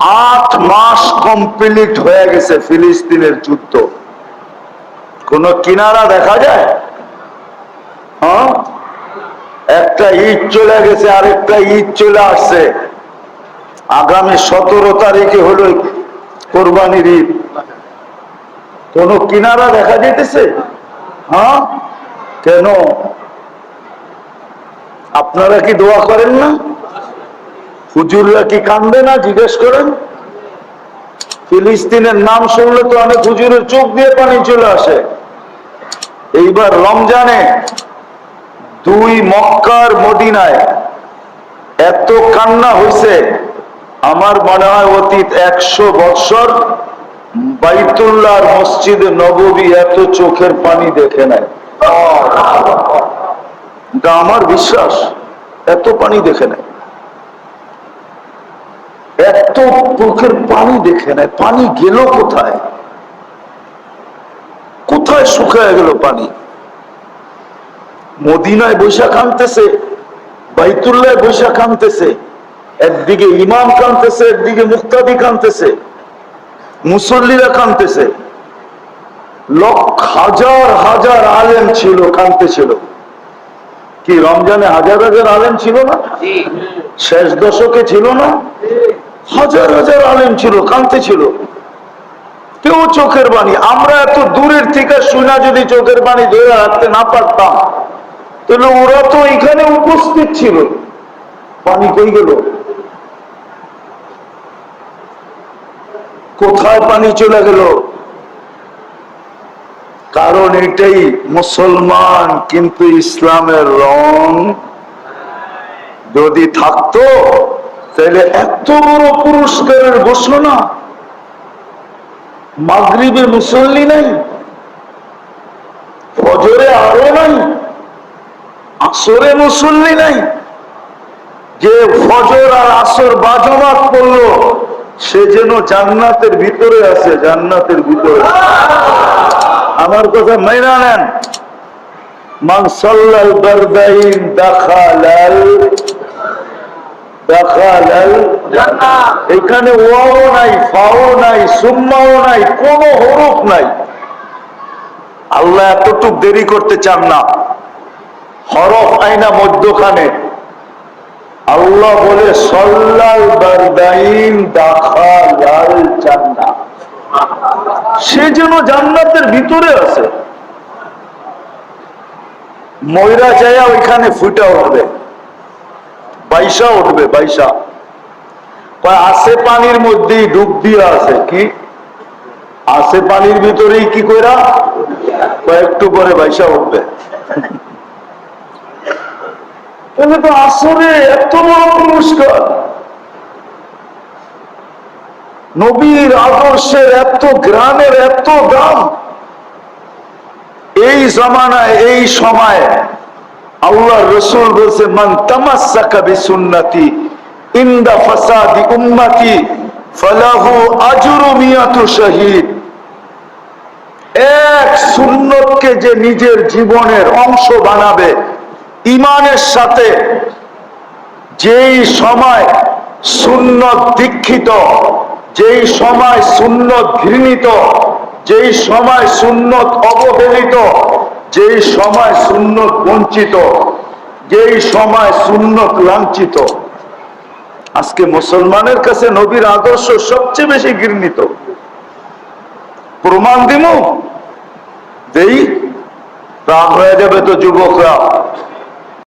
আট মাস কমপ্লিট হয়ে গেছে ফিলিস্তিনের যুদ্ধ। কোন কিনারা দেখা যায়? হ্যাঁ? একটা ঈদ চলে গেছে, আরেকটা ঈদ চলে আসছে। আগামী সতেরো তারিখে হলো কোরবানির ঈদ। কোন কিনারা দেখা যেতেছে হ্যাঁ? কেন? আপনারা কি দোয়া করেন না? হুজুররা কি কান্দে না? জিজ্ঞেস করেন। ফিলিস্তিনের নাম শুনলে তো অনেক হুজুরের চোখ দিয়ে পানি চলে আসে। এইবার রমজানে দুই মক্কার মদিনায় এত কান্না হয়েছে আমার মনে হয় অতীত একশো বৎসর বাইতুল্লাহর মসজিদে নববী এত চোখের পানি দেখে নেয় আমার বিশ্বাস এত পানি দেখে নেয় এত চোখের পানি দেখে নেয়। পানি গেল কোথায়? কোথায় শুকায় গেল পানি? মদিনায় বৈশাখ আনতেছে বাইতুল্লায় বৈশাখ আনতেছে একদিকে ইমাম কানতেছে একদিকে মুক্তাদি কানতেছে মুসল্লিরা কানতেছে। লক্ষ হাজার হাজার আলেম ছিল কানতে ছিল কি রমজানে হাজার হাজার আলেম ছিল না? শেষ দশকে ছিল না? হাজার হাজার আলেম ছিল কানতে ছিল। কেউ চোখের বাণী। আমরা এত দূরের থেকে শুনা যদি চোখের বাণী ধরে রাখতে না পারতাম, তাহলে ওরা তো এখানে উপস্থিত ছিল। পানি কই গেল? কোথায় পানি চলে গেল? কারণ এটাই মুসলমান, কিন্তু ইসলামের রং যদি থাকতো তাহলে এত বড় পুরস্কারের ঘোষণা মাগরিবে মুসল্লি নাই, ফজরে আরও নাই, আসরে মুসল্লি নাই। যে ফজর আর আসর বাজমাত করল, সে যেন জান্নাতের ভিতরে আছে, জান্নাতের ভিতরে। আমার কথা মাইনা নেন। মান সাল্লাল বারদাইন দাখালাল এখানে ওয়াও নাই, ফাও নাই, সুম্মাও নাই, কোন হরফ নাই। আল্লাহ এতটুক দেরি করতে চান না। হরফ আইনা মধ্যখানে। আল্লাহ বলে, সল্লাল বারদাইন দাখালাল জান্নাত। সে যেন জান্নাতের ভিতরে আছে। ময়রা যায় ওইখানে ফুটা উঠবে। বাইশা উঠবে, বাইশা। আছে পানির মধ্যেই ডুব দিয়ে আছে, কি? আছে পানির ভিতরেই কি কইরা? কয়েকটু পরে বাইশা উঠবে। তাহলে তো আসরে এত বড় পুরস্কার। নবীর আদর্শের এত গ্রামের এত দাম। এই জমানায়, এই সময় আল্লাহ রসুল বলছে, মান তামাসাকা বিসুন্নতি ইন্দা ফাসাদি উম্মতি ফালাহু আজরু মিয়াতু শহীদ। এক সুন্নতকে যে নিজের জীবনের অংশ বানাবে ইমানের সাথে, যেই সময় সুন্নত দীক্ষিত, যেই সময় সুন্নত ঘৃণিত, যেই সময় সুন্নত অবহেলিত যেই সময় সুন্নত বঞ্চিত, যেই সময় সুন্নত লাঞ্ছিত, আজকে মুসলমানের কাছে নবীর আদর্শ সবচেয়ে বেশি ঘৃণিত। প্রমাণ দিব দেই, রাগ হয়ে যাবে তো যুবকরা।